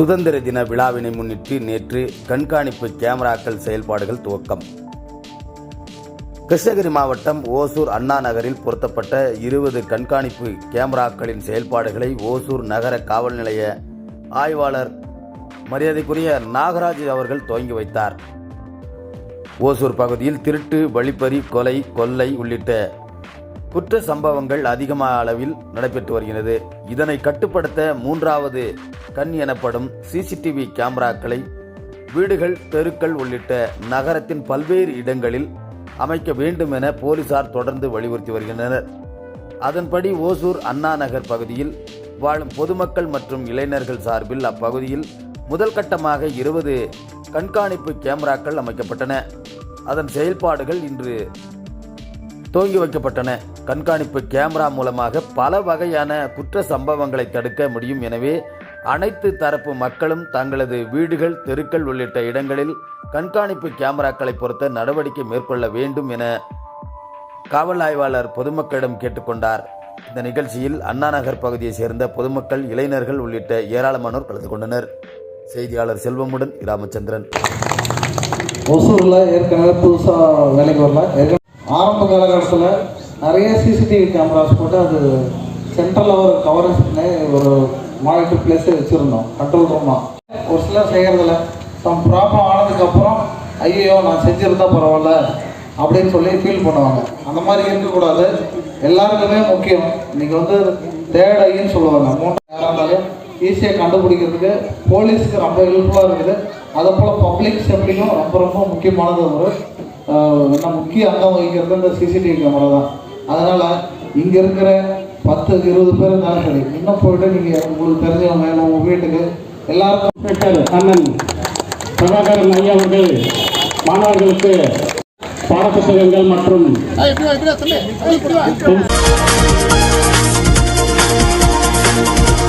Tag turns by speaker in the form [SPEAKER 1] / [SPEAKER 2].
[SPEAKER 1] சுதந்திர தின விழாவினை முன்னிட்டு நேற்று கண்காணிப்பு கேமராக்கள் செயல்பாடுகள் துவக்கம். கிருஷ்ணகிரி மாவட்டம் ஓசூர் அண்ணா நகரில் பொருத்தப்பட்ட இருபது கண்காணிப்பு கேமராக்களின் செயல்பாடுகளை ஓசூர் நகர காவல் நிலைய ஆய்வாளர் மரியாதைக்குரிய நாகராஜ் அவர்கள் துவங்கி வைத்தார். ஓசூர் பகுதியில் திருட்டு வழிப்பறி கொலை கொள்ளை உள்ளிட்ட குற்ற சம்பவங்கள் அதிகமான அளவில் நடைபெற்று வருகிறது. இதனை கட்டுப்படுத்த மூன்றாவது கண் எனப்படும் சிசிடிவி கேமராக்களை வீடுகள் தெருக்கள் உள்ளிட்ட நகரத்தின் பல்வேறு இடங்களில் அமைக்க வேண்டும் என போலீசார் தொடர்ந்து வலியுறுத்தி வருகின்றனர். அதன்படி ஓசூர் அண்ணா நகர் பகுதியில் வாழும் பொதுமக்கள் மற்றும் இளைஞர்கள் சார்பில் அப்பகுதியில் முதல் கட்டமாக இருபது கண்காணிப்பு கேமராக்கள் அமைக்கப்பட்டன. அதன் செயல்பாடுகள் இன்று துவங்கி வைக்கப்பட்டன கண்காணிப்பு கேமரா மூலமாக பல வகையான குற்ற சம்பவங்களை தடுக்க முடியும். எனவே அனைத்து தரப்பு மக்களும் தங்களது வீடுகள் தெருக்கள் உள்ளிட்ட இடங்களில் கண்காணிப்பு கேமராக்களை பொறுத்த நடவடிக்கை மேற்கொள்ள வேண்டும் என காவல் ஆய்வாளர் பொதுமக்களிடம் கேட்டுக்கொண்டார். இந்த நிகழ்ச்சியில் அண்ணா நகர் பகுதியைச் சேர்ந்த பொதுமக்கள் இளைஞர்கள் உள்ளிட்ட ஏராளமானோர் கலந்து கொண்டனர். செய்தியாளர் செல்வமுடன் ராமச்சந்திரன்
[SPEAKER 2] ஒசூரில் ஏற்கனவே புதுசாக வேலைக்கு வரல. ஆரம்ப காலகட்டத்தில் நிறைய சிசிடிவி கேமராஸ் போட்டு அது சென்ட்ரலில் ஒரு கவரேஜ் பண்ணி ஒரு மானிட்டர் பிளேஸே வச்சுருந்தோம் கண்ட்ரோல் ரூமாக ஒரு சிலர் செய்கிறதில்ல சம் ப்ராப்ளம் ஆனதுக்கப்புறம் ஐயோ நான் செஞ்சுருந்தா பரவாயில்ல அப்படின்னு சொல்லி ஃபீல் பண்ணுவாங்க. அந்த மாதிரி இருக்கக்கூடாது. எல்லாருக்குமே முக்கியம். இன்றைக்கி வந்து தேர்ட் ஐன்னு சொல்லுவாங்க. மூணு யாராக இருந்தாலும் ஈஸியாக கண்டுபிடிக்கிறதுக்கு போலீஸுக்கு ரொம்ப ஹெல்ப்ஃபுல்லாக இருக்குது. அதை போல் பப்ளிக் சேஃப்டிக்கும் ரொம்ப ரொம்ப முக்கியமானது ஒரு என்ன முக்கிய அங்கம் வகிக்கிறது இந்த சிசிடிவி கேமரா தான் அதனால் இங்கே இருக்கிற பத்து இருபது பேர் இருந்தாலும் சரி இன்னும் போயிட்டு நீங்கள் உங்களுக்கு தெரிஞ்சவங்க இல்லை உங்கள் வீட்டுக்கு எல்லாருக்கும்
[SPEAKER 3] அண்ணன் பிரபாகரன் ஐயா மாணவர்களுக்கு பாடப்புத்தகங்கள் மற்றும் Thank you.